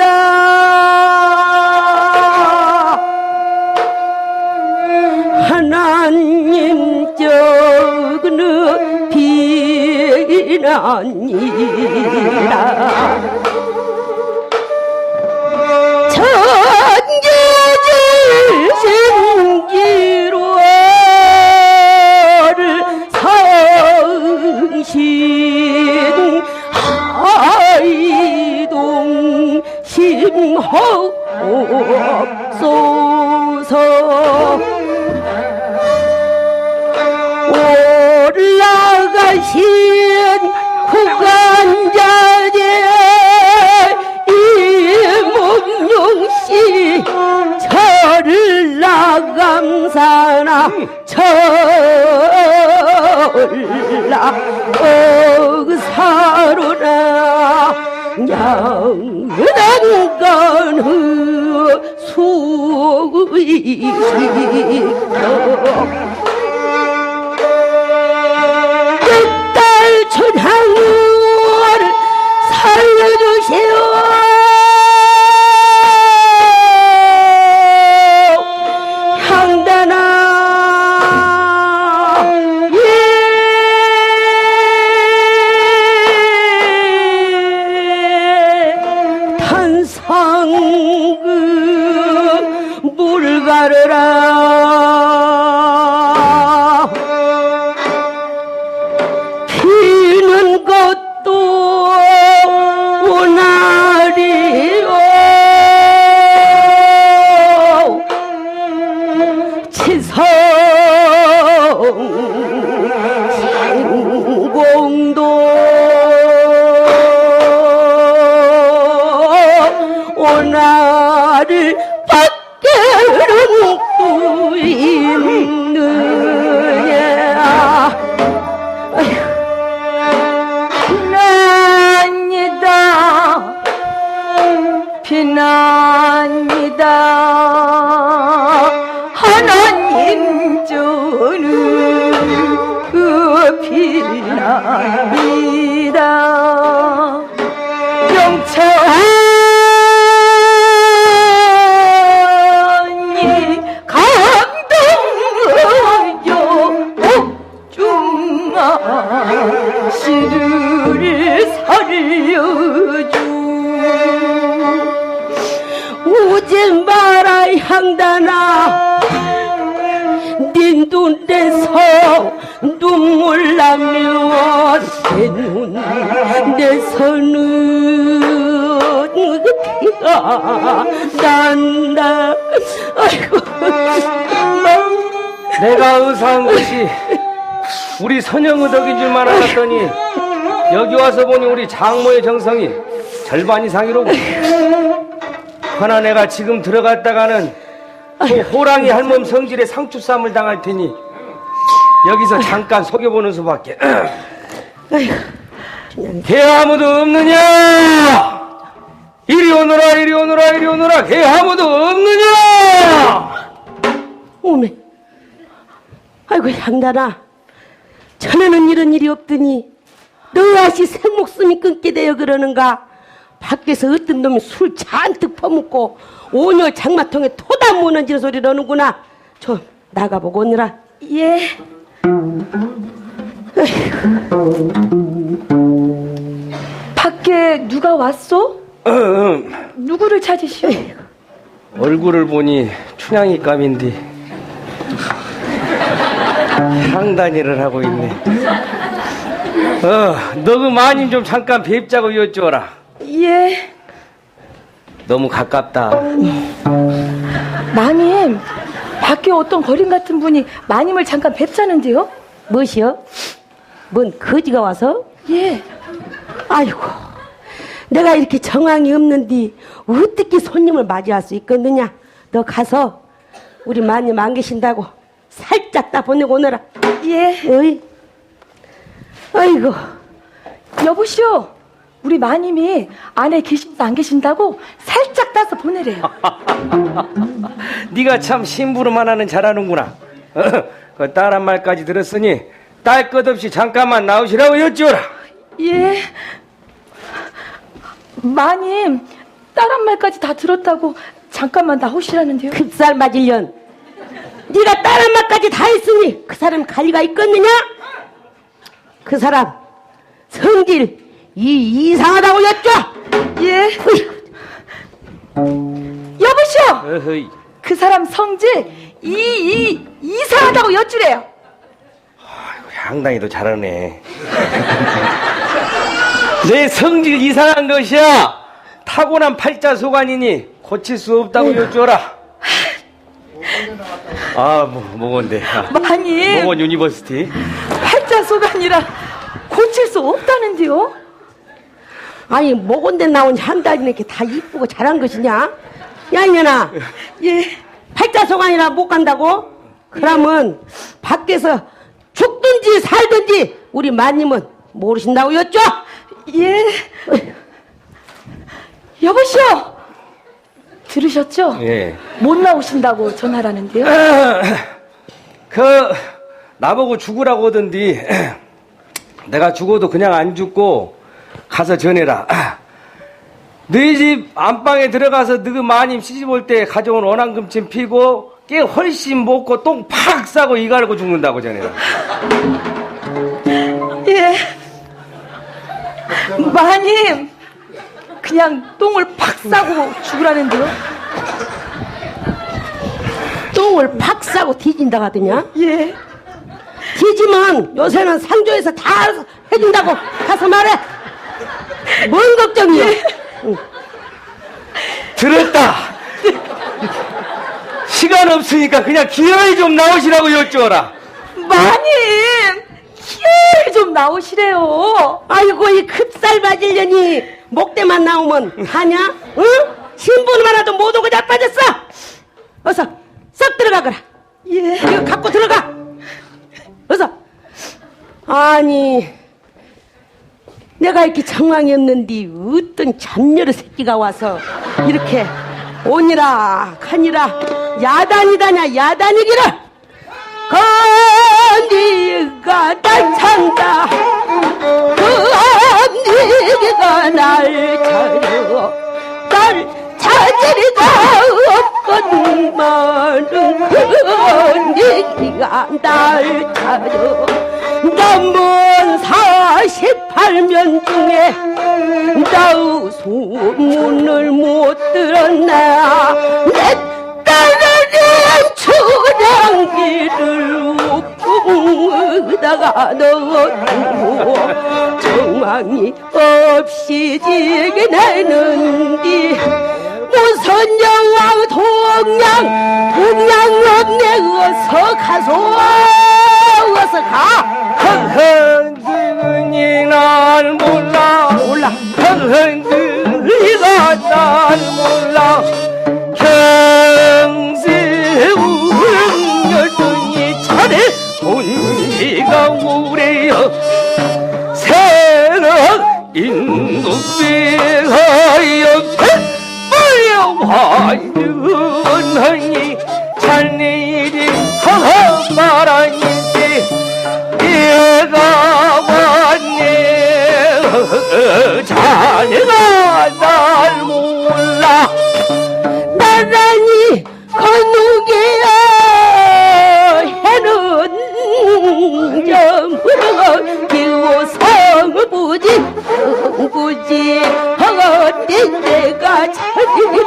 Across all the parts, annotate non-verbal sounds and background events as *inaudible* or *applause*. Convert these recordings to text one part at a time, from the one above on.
있다. 하나님 적은 그 비난이라. 억사로나 양dan 건후 수의식 비난이다. 하나님 저는 그 비난이다. 영천이 감동하여 옥중아 시를 살려줘 오지 마라 향단아. 네 눈에서 눈물 나며 손은 피가 난다. 아이고. 내가 의사한 것이 우리 선영의덕인 줄만 알았더니 여기 와서 보니 우리 장모의 정성이 절반 이상이로고 하나 내가 지금 들어갔다가는 또 호랑이 할멈 성질에 상추 쌈을 당할 테니 여기서 잠깐 속여보는 수밖에. 개 아무도 없느냐? 이리 오너라 이리 오너라 이리 오너라. 개 아무도 없느냐? 오메. 아이고 향단아 전에는 이런 일이 없더니 너 아시 생목숨이 끊게 되어 그러는가 밖에서 어떤 놈이 술 잔뜩 퍼먹고 오녀 장마통에 토다 무너지는 소리를 하는구나 좀 나가보고 오느라 예. 밖에 누가 왔소? 어, 어. 누구를 찾으시오? 얼굴을 보니 춘향이 감인데 향단일을 하고 있네. 어, 너그 마님 좀 잠깐 뵙자고 여쭈어라. 예. 너무 가깝다. 마님, 밖에 어떤 거린 같은 분이 마님을 잠깐 뵙자는데요? 무엇이여? 뭔 거지가 와서? 예. 아이고 내가 이렇게 정황이 없는데 어떻게 손님을 맞이할 수 있겠느냐 너 가서 우리 마님 안 계신다고 살짝 다 보내고 오너라 예. 어이 아이고 여보시오. 우리 마님이 안에 계신다 안 계신다고 살짝 따서 보내래요. *laughs* 네가 참 심부름만 하는 잘하는구나. 어, 그 딸한 말까지 들었으니 딸 것 없이 잠깐만 나오시라고 여쭈어라. 예. 마님, 딸한 말까지 다 들었다고 잠깐만 나오시라는데요. 급살 맞을 년 네가 딸한 마까지 다 했으니 그 사람 갈 리가 있겠느냐 그 사람 성질 이 이상하다고 여쭈어 예. 여보시오. 어허이. 그 사람 성질 이, 이, 이상하다고 여쭈래요. 상당히도 잘하네. *laughs* 내 성질 이상한 것이야. 타고난 팔자 소관이니 고칠 수 없다고 여쭈어라. 아, 뭐, 뭐건데. 아, 마님, 뭐건 유니버시티. 팔자 소관이라 고칠 수 없다는데요? 아니 뭐건데 나온 한 달이 이렇게 다 이쁘고 잘한 것이냐 야 이년아 예. 팔자소관이라 못 간다고? 그러면 밖에서 죽든지 살든지 우리 마님은 모르신다고 여쭈어 예. 여보시오. 들으셨죠? 예. 못 나오신다고 전화라는데요. 그, 나보고 죽으라고 하던디, 내가 죽어도 그냥 안 죽고, 가서 전해라. 너희 집 안방에 들어가서 너그 마님 시집 올 때 가져온 원앙금침 피고, 깨 훨씬 먹고 똥 팍 싸고 이 가르고 죽는다고 전해라. 예. 마님, 그냥 똥을 팍 싸고 죽으라는데요? 똥을 팍 싸고 뒤진다 하더냐? 예. 뒤지면 요새는 상조에서 다 해준다고 가서 말해 뭔 걱정이야 응. 들었다! 시간 없으니까 그냥 기어이 좀 나오시라고 여쭈어라. 마님! 기회를 좀 나오시래요. 아이고 이 급살 맞으려니 목대만 나오면 하냐? 응? 신분 하나도 못 오고 자빠졌어 어서 썩 들어가거라 예. 이거 갖고 들어가 어서 아니 내가 이렇게 정황이었는데 어떤 잡녀의 새끼가 와서 이렇게 오니라 가니라 야단이다냐 야단이기를 건디가 날 찬다. 건디가 날 찾아 날 찾으리가 없건만은 건디가 날 찾아 남 은 48면 중에 나의 소문을 못 들었나. 내 딸은 초량기를 우풍에다가 넣어두고 정황이 없이 지게 내는디 무슨 영왕 동양 동양 없네 어서 가소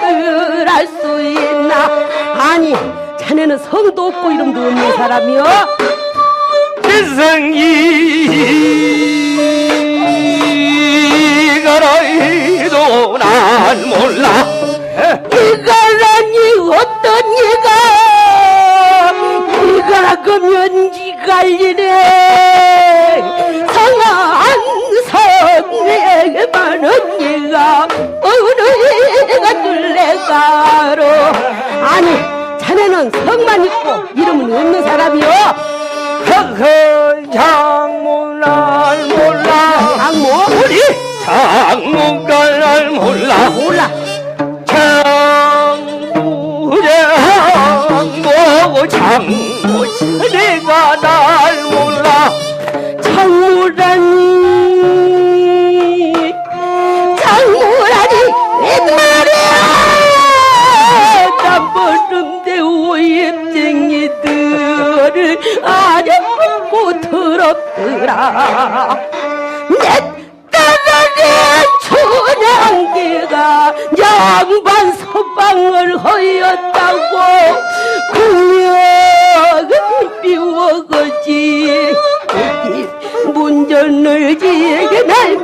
자기를 알수 있나? 아니 자네는 성도 없고 이름도 없는 사람이여 세상이가 나이도 난 몰라. 이가라니 어떤 이가? 이가 그면 이가 이래 내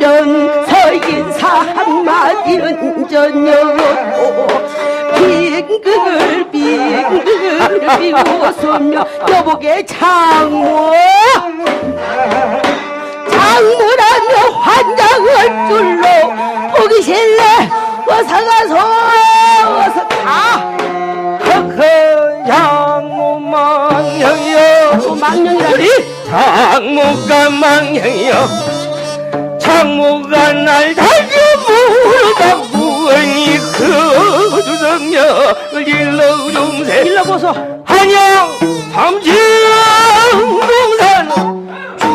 날면 서인사 한마디는 전혀 없고 빙글을 빙글을 비워서며 여보게 장모. 장모라며 환장을 줄로 보기 싫네 어서 가서 어서 가. 허허 장모 망령이여. 장모가 망령이여 장모가 날 달려 물어다 무언이 그 주성녀 일러 중세. 일러 보소. 한양 삼지동산.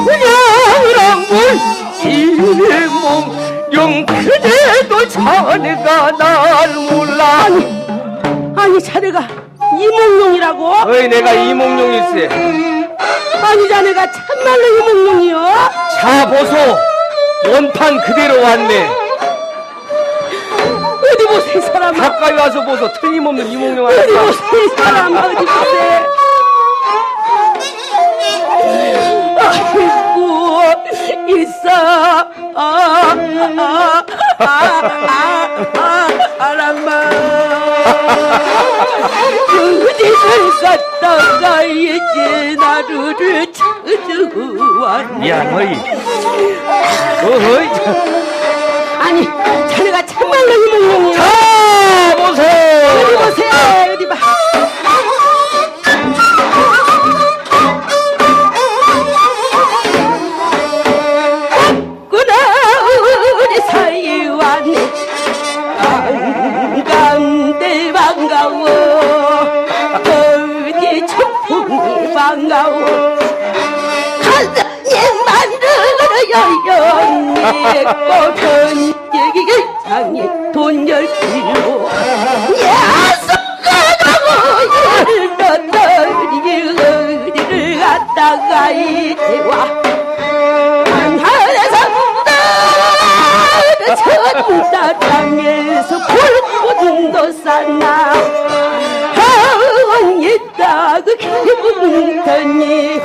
그냥랑물 이몸. 그대도 자네가 날 몰라. 아니 아니 자네가 이몽룡이라고? 어이 내가 이몽룡일세. 아니 자네가 참말로 이몽룡이여 자 보소 원판 그대로 왔네 어디 보세 이 사람아 가까이 와서 보소 틀림없는 이몽룡 어디 아니까 보세 이 사람아 어디 보세 아이고 있어 아아 아아 사람아 어디를 갔다가 이제 나를 찾아왔냐 야 너희 어허이. 자, 아니 자네가 참말로 이몽룡이야 자 보소 어디 보세요? 어디 봐 꽃은 여기 장에 돈 열기로. 야속하다고 열었더니 어디를 갔다가 이제 와. 하늘에서 천다 땅에서 불꽃도 쌌나. 하원 있다고 기분 더니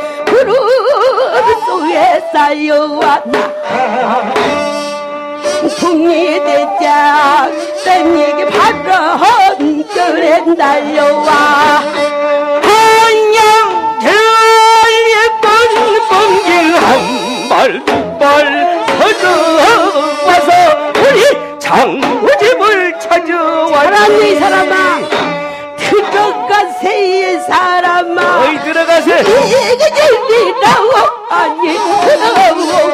속에 쌓여왔나 풍리대장 땡이게 바로 헌들에 날려와. 한양 제예쁜 번길 한발 두발 터져와서 우리 장모집을 찾아와라 사람이 이 사람아. 들어가세 이 사람아. 어이 들어가세 이게 재미라고 아니 들어가고